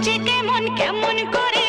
যে কেমন কেমন করে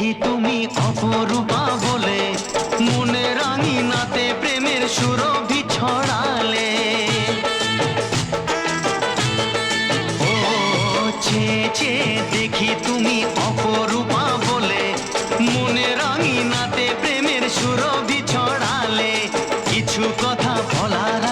দেখি তুমি অপরূপা বলে, মনে রাঙিনাতে প্রেমের সুর ছড়ালে। ও চেয়ে দেখি তুমি অপরূপা বলে, মনে রাঙিনাতে প্রেমের সুরভি ছড়ালে। কিছু কথা বলার